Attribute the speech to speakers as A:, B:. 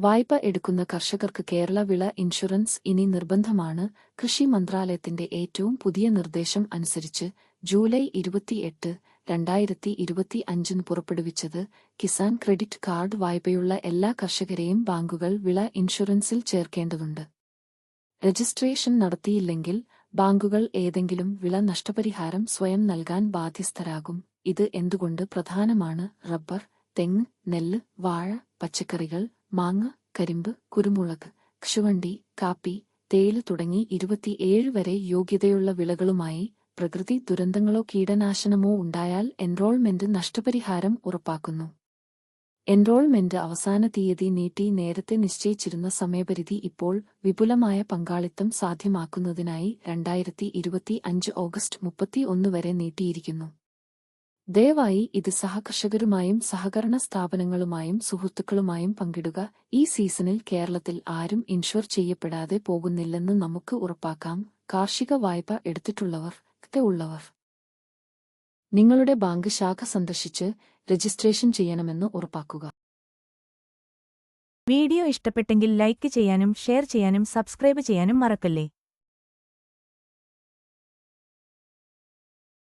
A: വായ്പ എടുക്കുന്ന കർഷകർക്ക് കേരള വിള ഇൻഷുറൻസ് ഇനി നിർബന്ധമാണ്. കൃഷി മന്ത്രാലയത്തിന്റെ ഏറ്റവും പുതിയ നിർദ്ദേശം അനുസരിച്ച് ജൂലൈ ഇരുപത്തിയെട്ട് രണ്ടായിരത്തി ഇരുപത്തി അഞ്ചിന് പുറപ്പെടുവിച്ചത് കിസാൻ ക്രെഡിറ്റ് കാർഡ് വായ്പയുള്ള എല്ലാ കർഷകരെയും ബാങ്കുകൾ വിള ഇൻഷുറൻസിൽ ചേർക്കേണ്ടതുണ്ട്. രജിസ്ട്രേഷൻ നടത്തിയില്ലെങ്കിൽ ബാങ്കുകൾ ഏതെങ്കിലും വിള നഷ്ടപരിഹാരം സ്വയം നൽകാൻ ബാധ്യസ്ഥരാകും. ഇത് എന്തുകൊണ്ട് പ്രധാനമാണ്? റബ്ബർ തെങ്ങ് നെല്ല് വാഴ പച്ചക്കറികൾ മാങ്ങ കരിമ്പ് കുരുമുളക് കശുവണ്ടി കാപ്പി തേയില തുടങ്ങി ഇരുപത്തിയേഴ് വരെ യോഗ്യതയുള്ള വിളകളുമായി പ്രകൃതി ദുരന്തങ്ങളോ കീടനാശനമോ ഉണ്ടായാൽ എൻറോൾമെന്റ് നഷ്ടപരിഹാരം ഉറപ്പാക്കുന്നു. എൻറോൾമെന്റ് അവസാന തീയതി നീട്ടി നേരത്തെ നിശ്ചയിച്ചിരുന്ന സമയപരിധി ഇപ്പോൾ വിപുലമായ പങ്കാളിത്തം സാധ്യമാക്കുന്നതിനായി രണ്ടായിരത്തി ഇരുപത്തി അഞ്ച് ഓഗസ്റ്റ് മുപ്പത്തി ഒന്ന് വരെ നീട്ടിയിരിക്കുന്നു. ദയവായി ഇത് സഹകർഷകരുമായും സഹകരണ സ്ഥാപനങ്ങളുമായും സുഹൃത്തുക്കളുമായും പങ്കിടുക. ഈ സീസണിൽ കേരളത്തിൽ ആരും ഇൻഷുർ ചെയ്യപ്പെടാതെ പോകുന്നില്ലെന്ന് നമുക്ക് ഉറപ്പാക്കാം. കാർഷിക വായ്പ എടുത്തിട്ടുള്ളവർ ഉള്ളവർ. നിങ്ങളുടെ ബാങ്ക് ശാഖ സന്ദർശിച്ച് രജിസ്ട്രേഷൻ ചെയ്യണമെന്ന് ഉറപ്പാക്കുക.
B: വീഡിയോ ഇഷ്ടപ്പെട്ടെങ്കിൽ ലൈക്ക് ചെയ്യാനും ഷെയർ ചെയ്യാനും സബ്സ്ക്രൈബ് ചെയ്യാനും മറക്കല്ലേ?